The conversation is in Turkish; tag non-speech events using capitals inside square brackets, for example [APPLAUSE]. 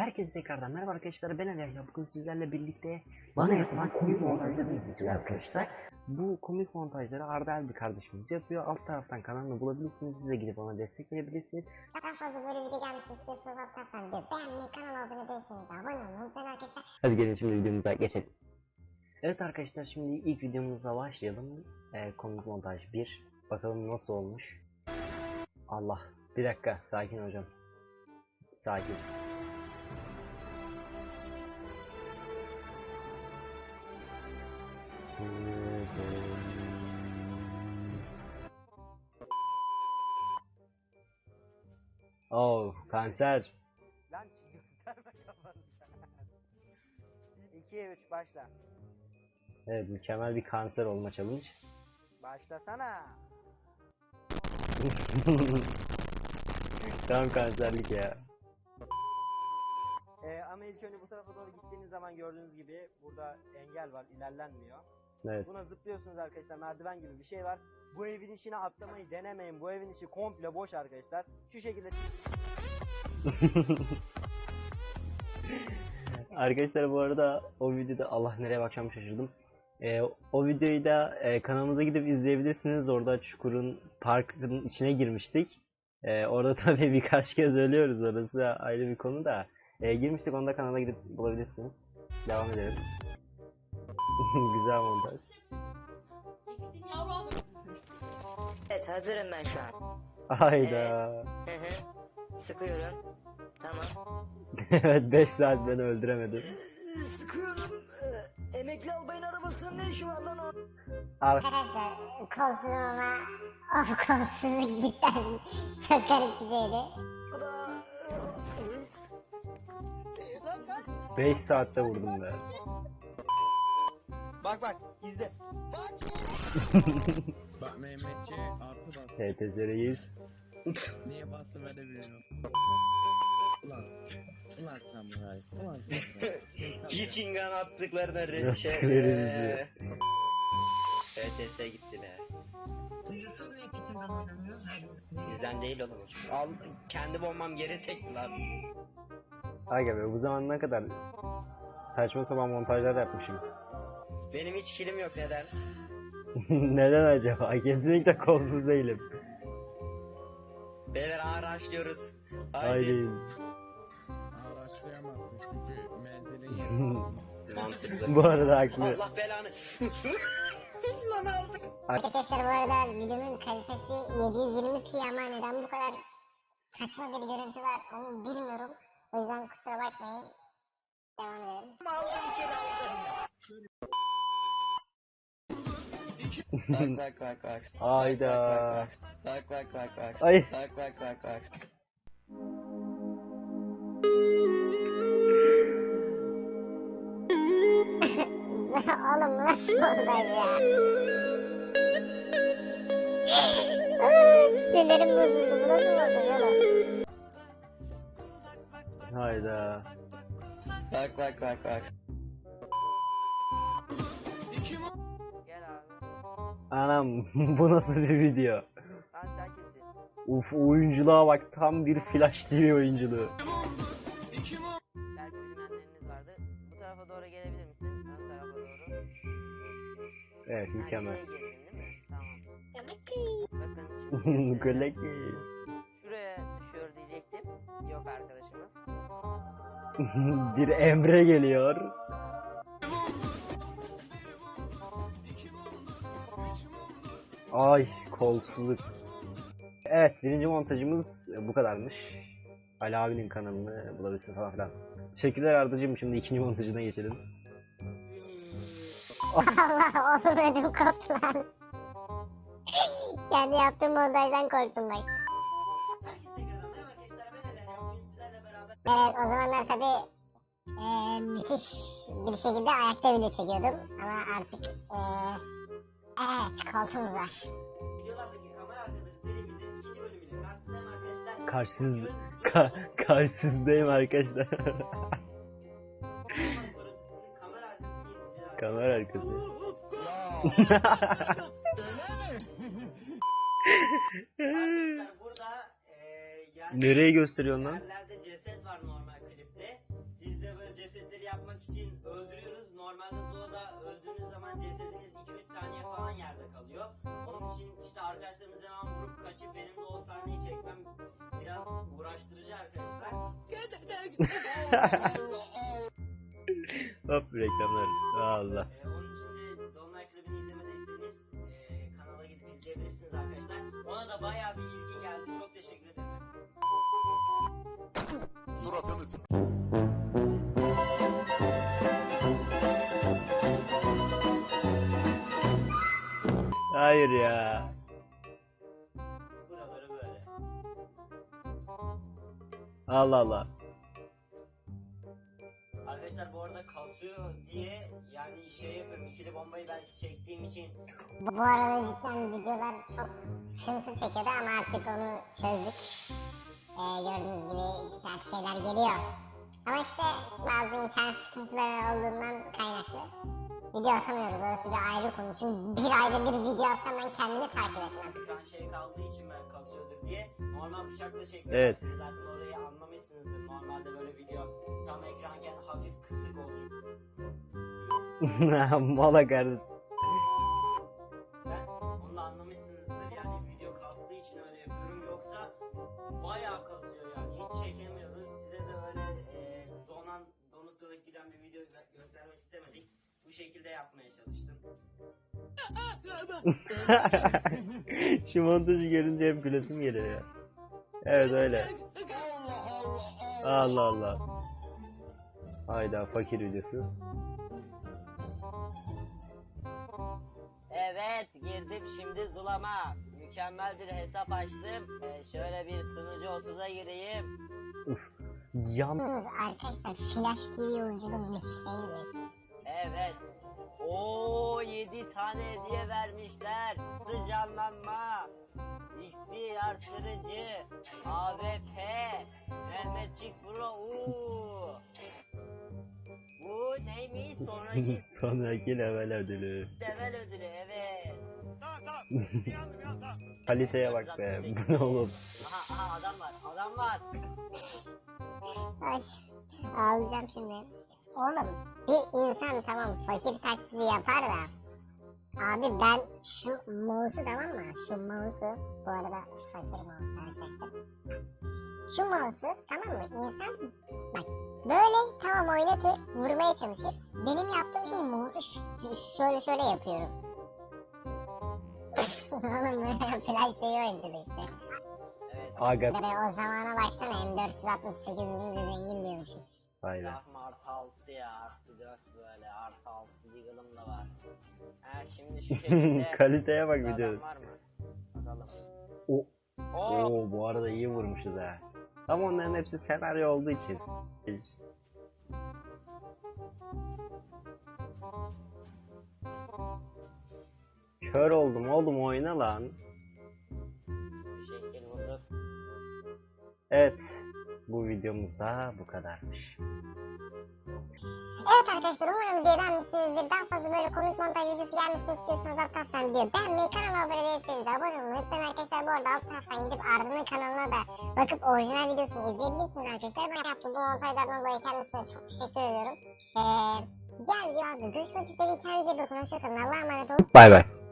Herkese tekrardan merhaba arkadaşlar ben Ali Yahya. Bugün sizlerle birlikte bana yapılan komik montajları izleyeceğiz arkadaşlar. Bu komik montajları Arda Elbi kardeşimiz yapıyor. Alt taraftan kanalını bulabilirsiniz. Siz de gidip ona destek verebilirsiniz. Daha fazla böyle video gelmesini istiyorsanız alt taraftan videoyu beğenmeyi, kanala abone değilseniz de abone olmayı unutmayın arkadaşlar. Hadi gelin şimdi videomuza geçelim. Evet arkadaşlar şimdi ilk videomuzla başlayalım. Ee, komik montaj 1. Bakalım nasıl olmuş. Allah. Bir dakika sakin hocam. Sakin. Oh kanser. Lan gösterme kafanı. 2 3 başla. Evet mükemmel bir kanser olma challenge. Başlasana. [LAUGHS] Tam kanserlik ya. Ee, ama ilk önce bu tarafa doğru gittiğiniz zaman gördüğünüz gibi burada engel var, ilerlenmiyor. Evet. Buna zıplıyorsunuz arkadaşlar, merdiven gibi bir şey var. Bu evin içine atlamayı denemeyin. Bu evin içi komple boş arkadaşlar. Şu şekilde [LAUGHS] Arkadaşlar bu arada o videoda Allah nereye bakacağım şaşırdım. Ee, o videoyu da e, kanalımıza gidip izleyebilirsiniz. Orada çukurun parkın içine girmiştik. Ee, orada [LAUGHS] tabii birkaç kez ölüyoruz. Orası ayrı bir konu da. Ee, girmiştik onu da kanala gidip bulabilirsiniz. Devam edelim. [LAUGHS] Güzel montaj. Evet hazırım ben şu an. Hayda. Hı hı. Sıkıyorum. Tamam. [LAUGHS] evet 5 saat beni öldüremedim. [LAUGHS] Sıkıyorum. Ee, emekli albayın arabasının ne işi var lan o? Ar Arkadaşlar kolsuzum ama o kolsuzluk cidden çok garip bir şeydi. O da... Lan kaç. 5 saatte vurdum be. Bak bak izle. [LAUGHS] Bak Mehmetçi artı bas. TTS reis. Niye bastı verebiliyorum. Ulan. Ulan samuray. Ulan samuray. [LAUGHS] Hiç ingan attıklarına re- şey ETS gitti be. Bizden değil oğlum. Al kendi bombam geri sekti lan. Aga be bu zamana kadar saçma sapan montajlar yapmışım. Benim hiç kilim yok neden? [LAUGHS] Neden acaba? [LAUGHS] Kesinlikle kolsuz değilim. Beyler ağır açlıyoruz. Haydi. Haydi. Araçlayamazsın çünkü menzilin [LAUGHS] yetmez. Mantıklı. Bu arada haklı. Allah belanı. Arkadaşlar bu arada videonun kalitesi 720p ama neden bu kadar saçma bir görüntü var onu bilmiyorum. O yüzden kusura bakmayın. Devam edelim. Bak bak bak bak. Hayda. Bak bak bak bak. Ay. Bak bak bak bak. Oğlum nasıl montaj ya? Iıı, Sinirlerim bozuldu. Bu nasıl montaj oğlum? Hayda. Bak bak bak bak. Abi. Anam [LAUGHS] bu nasıl bir video? Lan sen kimsin? Uf oyunculuğa bak tam bir Flash TV oyunculuğu. Belki bilmeyenleriniz vardı. Bu tarafa doğru gelebilir misin? Ön tarafa doğru. Evet Ha, mükemmel. şuraya girdin değil mi? Tamam. Bakın [LAUGHS] şimdi şuraya düşüyor diyecektim. Yok arkadaşımız. bir Emre geliyor. Ay kolsuzluk. Evet birinci montajımız bu kadarmış. Ali abinin kanalını bulabilirsin falan filan. Teşekkürler Arda'cığım şimdi ikinci montajına geçelim. Allah [LAUGHS] oğlum ödüm koptu lan. Kendi yaptığım montajdan korktum bak. Evet o zamanlar tabi eee müthiş bir şekilde ayakta video çekiyordum ama artık eee evet koltuğumuz var. Videolardaki kamera arkaları serimizin ikinci bölümüyle karşınızdayım arkadaşlar. Karşısız, ka karşısızdayım arkadaşlar. [LAUGHS] Kamera arkası yedisi arkadaşlar. [LAUGHS] Kamera arkası. Arkadaşlar burada eee yani Nereye gösteriyorsun lan? yerlerde ceset var normal klipte. kurtarmak için öldürüyoruz. Saniye falan yerde kalıyor. Onun için işte arkadaşlarımız hemen vurup kaçıp benim de o sahneyi çekmem biraz uğraştırıcı arkadaşlar. Hop reklamlar. Allah. Ee, onun için de Dolunay Kulübü'nü izlemediyseniz e, kanala gidip izleyebilirsiniz arkadaşlar. Ona da bayağı bir ilgi geldi. Çok teşekkür ederim. Suratınız. Hayır ya. Buraları böyle. Allah Allah. Arkadaşlar bu arada kasıyor diye yani şey yapıyorum. ikili bombayı belki çektiğim için Bu, bu arada cidden videolar çok sıkıntı çekiyordu ama artık onu çözdük. Ee, gördüğünüz gibi güzel şeyler geliyor. Ama işte bazı internet sıkıntıları olduğundan kaynaklı video atamıyoruz. Orası bir ayrı konu. Çünkü bir ayda bir video atsam ben kendimi takip etmem. ekran şey kaldığı için ben kasıyordur diye normal bıçakla çekmeye Evet. başladım. Zaten orayı anlamışsınızdır. Normalde böyle video tam ekranken hafif kısık oluyor. [LAUGHS] Mala kardeşim. Ben onu da anlamışsınızdır. Yani video kastığı için öyle yapıyorum. Yoksa bayağı kasıyor yani. Hiç çekemiyoruz. Size de öyle e, donan, donuk donuk giden bir video gö- göstermek istemedik. Bu şekilde yapmaya çalıştım. [LAUGHS] Şu montajı görünce hep gülesim geliyor ya. Evet öyle. Allah Allah. Hayda fakir videosu. Evet girdim şimdi Zula'ma. Mükemmel bir hesap açtım. Ee, şöyle bir sunucu 30'a gireyim. Yan Yalnız arkadaşlar Flash TV oyunculuğu müthiş değil mi? Evet. Oo 7 tane hediye vermişler. Hızlı canlanma. XP artırıcı. AWP. Mehmetçik Pro. Uuu. Bu neymiş? Sonraki [LAUGHS] sonraki level ödülü. level ödülü. Evet. [LAUGHS] Kaliteye bak be. Bu ne oğlum? Aha, aha adam var. Adam var. Ay ağlayacağım şimdi. Oğlum bir insan tamam fakir taklidi yapar da Abi ben şu mouse'u tamam mı? Şu mouse'u bu arada fakir mouse arkadaşlar. Şu mouse'u tamam mı? İnsan bak böyle tamam oynatır vurmaya çalışır. Benim yaptığım şey mouse'u şöyle şöyle yapıyorum. [LAUGHS] Oğlum flash TV oyunculuğu işte. Aga. Ve o zamana baksana M468 de zengin diyormuşuz. Hayda. Silahım artı 6 ya. Artı 4 böyle. Artı 6 Deagle'ım da var. Ha şimdi şu [LAUGHS] şekilde. Kaliteye bak videonun. adam var mı? Bakalım. O- Oo. Oo bu arada iyi vurmuşuz ha. Ama onların hepsi senaryo olduğu için. Kör oldum oğlum oyna lan. Evet. Bu videomuz da bu kadarmış. Evet arkadaşlar umarım videoyu beğenmişsinizdir. Daha fazla böyle komik montaj videosu gelmesini istiyorsanız alt taraftan video beğenmeyi, kanala abone değilseniz de abone olmayı unutmayın arkadaşlar. Bu arada alt taraftan gidip Arda'nın kanalına da bakıp orijinal videosunu izleyebilirsiniz arkadaşlar. Ben yaptığım bu montajlardan dolayı kendisine çok teşekkür ediyorum. Ee, diğer videolarda görüşmek üzere. Kendinize iyi bakın. Hoşçakalın. Allah'a emanet olun. Bay bay.